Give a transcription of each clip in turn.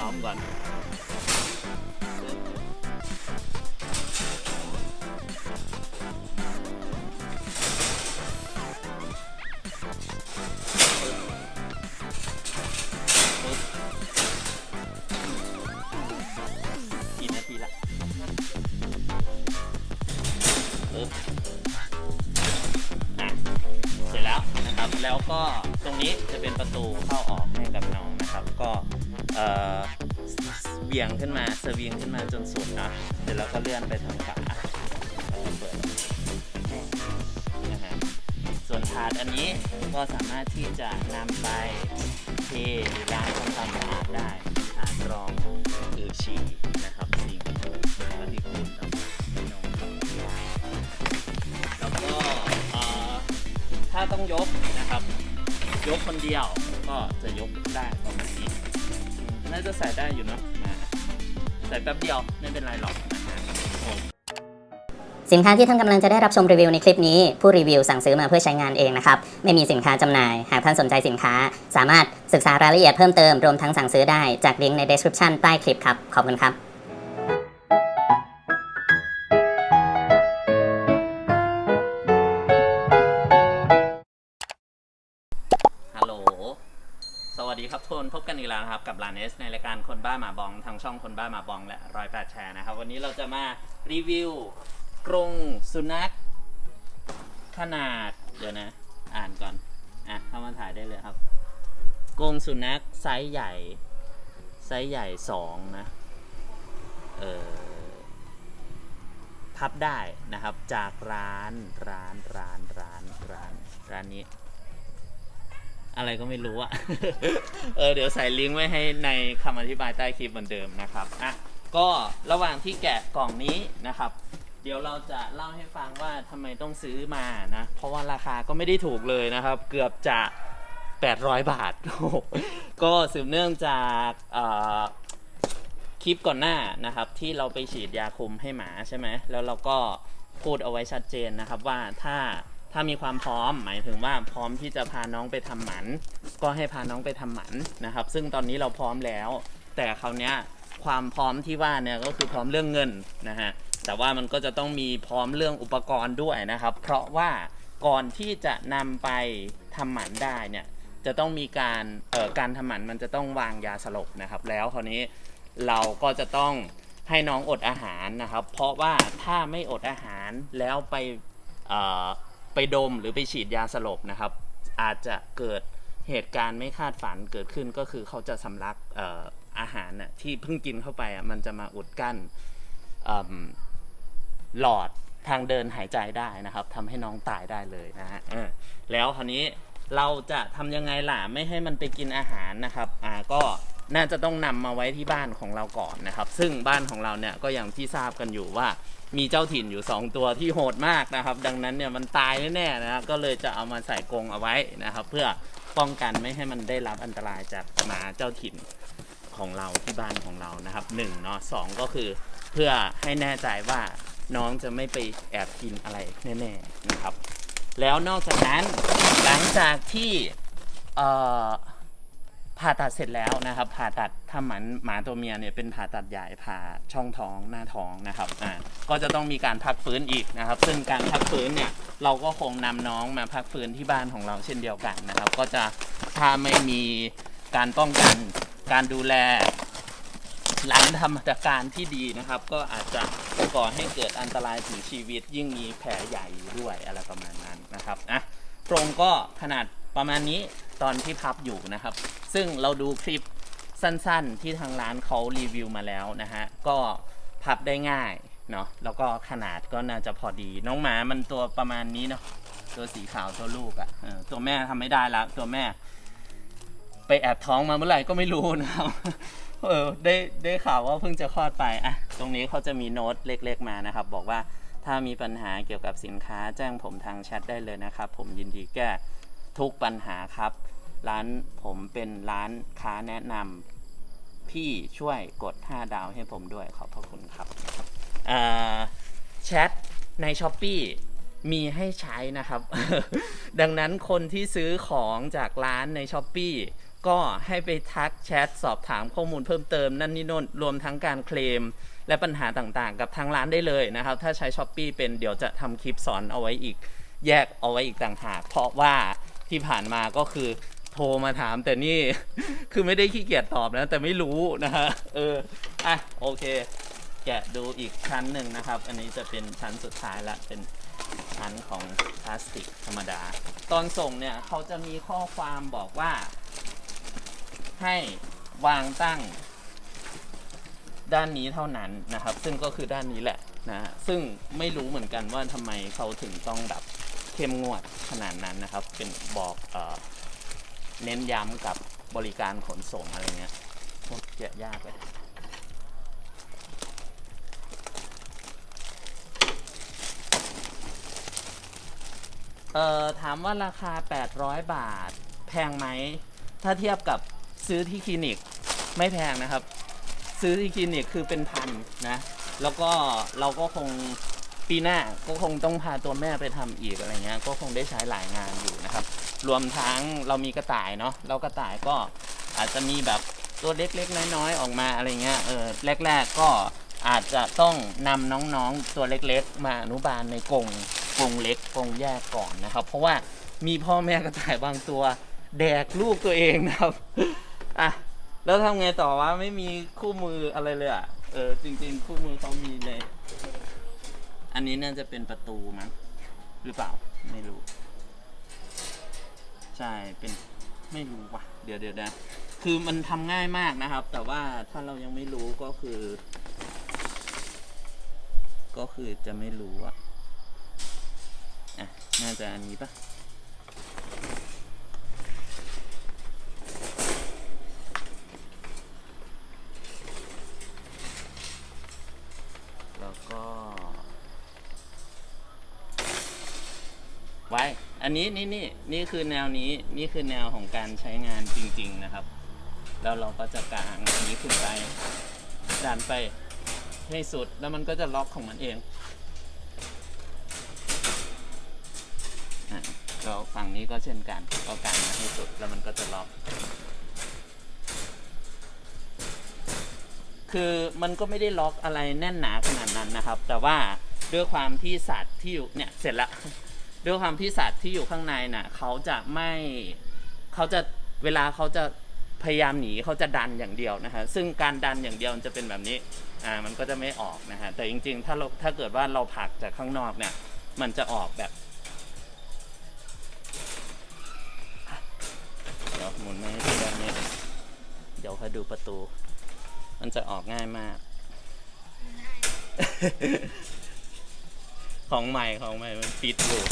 ซ้อมก่อนกี่นาทีละปึ๊บอะเสร็จแล้วนะครับ แล้วก็ตรงนี้จะเป็นประตูเข้าออกให้กับน้องนะครับ ก็ เบี่ยงขึ้นมาสวิงขึ้นมาจนสุดนะเสร็จแล้วก็เลื่อนไปทางขวาเปิดนะฮะส่วนถาดอันนี้ก็สามารถที่จะนำไปเทหรือล้างทำความสะอาดได้ถาดรองคือฉี่นะครับสิ่งปฏิกูลต่างๆน้องแล้วก็ถ้าต้องยกนะครับ ยกคนเดียวก็จะยกได้ประมาณนี้ น่าจะใส่ได้อยู่เนาะใส่แป๊บเดียวไม่เป็นไรหรอกสินค้าที่ท่านกำลังจะได้รับชมรีวิวในคลิปนี้ ผู้รีวิวสั่งซื้อมาเพื่อใช้งานเองนะครับ ไม่มีสินค้าจำหน่าย หากท่านสนใจสินค้า สามารถศึกษารายละเอียดเพิ่มเติมรวมทั้งสั่งซื้อได้จากลิงก์ใน description ใต้คลิปครับ ขอบคุณครับ อีกแล้วนะครับกับลานเอสในรายการคนบ้าหมาบองทางช่องคนบ้าหมาบองและร้อยแปดแชร์นะครับ วันนี้เราจะมารีวิวกรงสุนัขขนาด เดี๋ยวนะ อ่านก่อน อะเข้ามาถ่ายได้เลยครับกรงสุนัขไซส์ใหญ่ ไซส์ใหญ่สองนะ เออพับได้นะครับจากร้านร้านร้านร้านร้านร้านนี้ อะไรก็ไม่รู้อะ เออเดี๋ยวใส่ลิงก์ไว้ให้ในคำอธิบายใต้คลิปเหมือนเดิมนะครับอะก็ระหว่างที่แกะกล่องนี้นะครับ เดี๋ยวเราจะเล่าให้ฟังว่าทำไมต้องซื้อมานะ เพราะว่าราคาก็ไม่ได้ถูกเลยนะครับ เกือบจะ 800 บาทโอ้โหก็สืบเนื่องจากเอ่อคลิปก่อนหน้านะครับ ที่เราไปฉีดยาคุมให้หมาใช่ไหมแล้วเราก็พูดเอาไว้ชัดเจนนะครับว่าถ้า ถ้ามีความพร้อมหมายถึงว่าพร้อมที่จะพาน้องไปทำหมัน ก็ให้พาน้องไปทำหมันนะครับ ซึ่งตอนนี้เราพร้อมแล้ว แต่คราวนี้ความพร้อมที่ว่าเนี่ยก็คือพร้อมเรื่องเงินนะฮะแต่ว่ามันก็จะต้องมีพร้อมเรื่องอุปกรณ์ด้วยนะครับ เพราะว่าก่อนที่จะนำไปทำหมันได้เนี่ยจะต้องมีการเอ่อการทำหมันมันจะต้องวางยาสลบนะครับ แล้วคราวนี้เราก็จะต้องให้น้องอดอาหารนะครับ เพราะว่าถ้าไม่อดอาหารแล้วไปเอ่อ ไปดมหรือไปฉีดยาสลบนะครับ อาจจะเกิดเหตุการณ์ไม่คาดฝันเกิดขึ้นก็คือเขาจะสำลักอออาหารน่ะที่เพิ่งกินเข้าไปอะมันจะมาอุดกั้นหลอดทางเดินหายใจได้นะครับทำให้น้องตายได้เลยนะฮะแล้วคราวนี้เราจะทำยังไงล่ะไม่ให้มันไปกินอาหารนะครับอ่าก็น่าจะต้องนำมาไว้ที่บ้านของเราก่อนนะครับ ซึ่งบ้านของเราเนี่ยก็อย่างที่ทราบกันอยู่ว่า มีเจ้าถิ่นอยู่ 2 ตัวที่โหดมากนะครับ ดังนั้นเนี่ยมันตายแน่ๆนะก็เลยจะเอามาใส่กรงเอาไว้นะครับ เพื่อป้องกันไม่ให้มันได้รับอันตรายจากหมาเจ้าถิ่นของเราที่บ้านของเรานะครับหนึ่งเนาะสองก็คือเพื่อให้แน่ใจว่าน้องจะไม่ไปแอบกินอะไรแน่ๆนะครับ แล้วนอกจากนั้นหลังจากที่เอ่อ ผ่าตัดเสร็จแล้วนะครับ ผ่าตัดทำหมันหมาตัวเมียเนี่ยเป็นผ่าตัดใหญ่ผ่าช่องท้องหน้าท้องนะครับอ่าก็จะต้องมีการพักฟื้นอีกนะครับ ซึ่งการพักฟื้นเนี่ยเราก็คงนำน้องมาพักฟื้นที่บ้านของเราเช่นเดียวกันนะครับ ก็จะถ้าไม่มีการป้องกันการดูแลหลังทำมาการที่ดีนะครับ ก็อาจจะก่อให้เกิดอันตรายถึงชีวิต ยิ่งมีแผลใหญ่ด้วยอะไรประมาณนั้นนะครับอะโครงก็ขนาดประมาณนี้ ตอนที่พับอยู่นะครับ ซึ่งเราดูคลิปสั้นๆ ที่ทางร้านเขารีวิวมาแล้วนะฮะ ก็พับได้ง่ายเนาะ แล้วก็ขนาดก็น่าจะพอดี น้องหมามันตัวประมาณนี้เนาะ ตัวสีขาวตัวลูกอะ่ะตัวแม่ทำไม่ได้แล้ว ตัวแม่ ไปแอบท้องมาเมื่อไหร่ก็ไม่รู้นะครับ เออ ได้ได้ข่าวว่าเพิ่งจะคลอดไป อะ ตรงนี้เขาจะมีโน้ตเล็ก ๆ มานะครับ บอกว่าถ้ามีปัญหาเกี่ยวกับสินค้าแจ้งผมทางแชทได้เลยนะครับ ผมยินดีแก้ ทุกปัญหาครับ ร้านผมเป็นร้านค้าแนะนำพี่ช่วยกด 5 ดาวให้ผมด้วยขอบพระคุณครับแชทใน s h อ p e e มีให้ใช้นะครับ ดังนั้นคนที่ซื้อของจากร้านใน s h อ p e e ก็ให้ไปทักแชทสอบถามข้อมูลเพิ่มเติมนั่นนี่โน่นรวมทั้งการเคลม และปัญหาต่างๆ กับทางร้านได้เลยนะครับ ถ้าใช้ s h อ p e e เป็นเดี๋ยวจะทำคลิปสอนเอาไว้อีก แยกเอาไว้อีกต่างหากเพราะว่า ที่ผ่านมาก็คือโทรมาถามแต่นี่ คือไม่ได้ขี้เกียจตอบนะ แต่ไม่รู้นะฮะเอออะโอเค แกะดูอีกชั้นหนึ่งนะครับ อันนี้จะเป็นชั้นสุดท้ายละเป็นชั้นของพลาสติกธรรมดา ตอนส่งเนี่ยเขาจะมีข้อความบอกว่า ให้วางตั้ง ด้านนี้เท่านั้นนะครับ ซึ่งก็คือด้านนี้แหละนะฮะซึ่งไม่รู้เหมือนกันว่าทำไมเขาถึงต้องแบบ เข้มงวดขนาดนั้นนะครับ เป็นบอกเออเน้นย้ำกับบริการขนส่งอะไรเงี้ยโคตรแกะยากเลยเอ่อถามว่าราคา 800 บาท แพงไหม ถ้าเทียบกับซื้อที่คลินิกไม่แพงนะครับ ซื้อที่คลินิกคือเป็นพันนะ แล้วก็เราก็คง ปีหน้าก็คงต้องพาตัวแม่ไปทำอีกอะไรเงี้ยก็คงได้ใช้หลายงานอยู่นะครับ รวมทั้งเรามีกระต่ายเนาะเรากระต่ายก็อาจจะมีแบบตัวเล็กๆน้อยๆออกมาอะไรเงี้ยเออแรก ๆก็อาจจะต้องนำน้องๆตัวเล็กๆ มาอนุบาลในกรงกรงเล็กกรงแยกก่อนนะครับ เพราะว่ามีพ่อแม่กระต่ายบางตัวแดกลูกตัวเองนะครับอะแล้วทำไงต่อวะไม่มีคู่มืออะไรเลยอะเออจริง ๆ คู่มือเขามีเลยอั นนี้น่าจะเป็นประตูมั้งหรือเปล่าไม่รู้ ใช่เป็นไม่รู้ว่ะ เดี๋ยวเดี๋ยวนะคือมันทำง่ายมากนะครับ แต่ว่าถ้าเรายังไม่รู้ก็คือ ก็คือจะไม่รู้อะอะน่าจะอันนี้ปะแล้วก็ ไว้ อันนี้นี่นี่นี่คือแนวนี้นี่คือแนวของการใช้งานจริง ๆนะครับ แล้วเราก็จะกางอันนี้ขึ้นไปดันไปให้สุดแล้วมันก็จะล็อกของมันเองเราฝั่งนี้ก็เช่นกันก็กางมาให้สุดแล้วมันก็จะล็อก คือมันก็ไม่ได้ล็อกอะไรแน่นหนาขนาดนั้นนะครับ แต่ว่าด้วยความที่สัตว์ที่อยู่เนี่ยเสร็จละ ด้วยความที่สัตว์ที่อยู่ข้างในน่ะเขาจะไม่เขาจะเวลาเขาจะพยายามหนีเขาจะดันอย่างเดียวนะฮะซึ่งการดันอย่างเดียวมันจะเป็นแบบนี้อ่ามันก็จะไม่ออกนะฮะแต่จริง ๆ ถ้าเราถ้าเกิดว่าเราผลักจากข้างนอกเนี่ยมันจะออกแบบเดี๋ยวหมุนมาให้ดูแบบนี้เดี๋ยวค่อยดูประตู มันจะออกง่ายมาก ของใหม่ของใหม่มันฟิตอยู่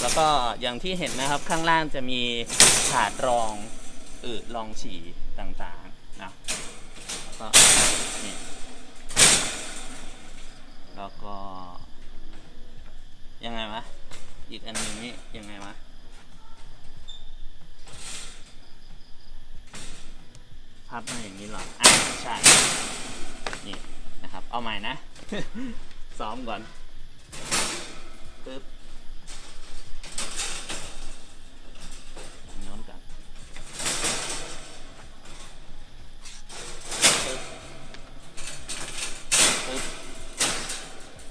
แล้วก็อย่างที่เห็นนะครับข้างล่างจะมีถาดรองอืดรองฉี่ต่างๆนะแล้วก็นี่แล้วก็ยังไงวะอีกอันหนึงนี่ยังไงวะพับมาอย่างนี้เหรออะใช่นี่นะครับ เอาใหม่นะ ซ้อมก่อนปึ๊บโน้นกันปึ๊บปึ๊บ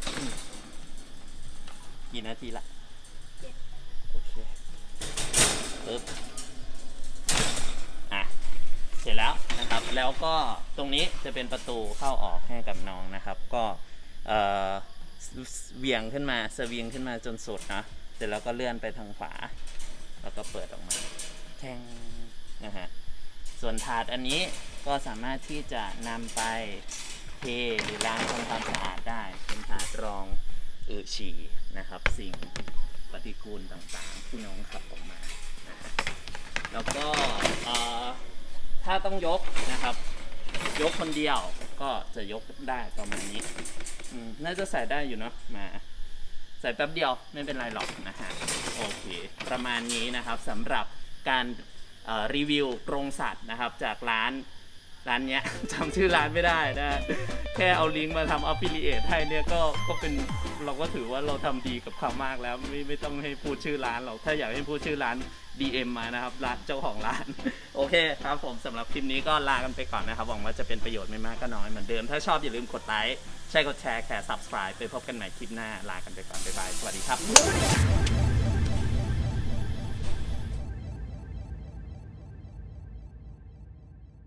อืมกี่นาทีละโอเคปึ๊บอะ เสร็จแล้วนะครับ แล้วก็ตรงนี้จะเป็นประตูเข้าออกให้กับน้องนะครับ ก็ เวียงขึ้นมาสวิงขึ้นมาจนสุดนะเสร็จแล้วก็เลื่อนไปทางขวา แล้วก็เปิดออกมาแทงนะฮะส่วนถาดอันนี้ก็สามารถที่จะนำไปเทหรือล้างทำความสะอาดได้ เป็นถาดรองอือฉี่นะครับ สิ่งปฏิกูลต่างๆ ที่น้องขับออกมานะแล้วก็ถ้าต้องยกนะครับ ยกคนเดียวก็จะยกได้ประมาณนี้อน่าจะใส่ได้อยู่เนาะมา ใส่แป๊บเดียวไม่เป็นไรหรอกนะฮะโอเคประมาณนี้นะครับสำหรับการรีวิวกรงสัตว์นะครับจากร้าน ร้านเนี้ย จำชื่อร้านไม่ได้นะ แค่เอาลิงก์มาทำ affiliate ให้เนี่ยก็ก็เป็นเราก็ถือว่าเราทำดีกับเขามากแล้ว ไม่ไม่ต้องให้พูดชื่อร้านหรอกถ้าอยากให้พูดชื่อร้าน DM มานะครับร้านเจ้าของร้าน โอเคครับผมสำหรับคลิปนี้ก็ลากันไปก่อนนะครับหวังว่าจะเป็นประโยชน์ไม่มากก็น้อยเหมือนเดิมถ้าชอบอย่าลืมกดไลค์ใช่กดแชร์แค่ subscribe ไปพบกันใหม่คลิปหน้าลากันไปก่อนบ๊ายบายสวัสดีครับ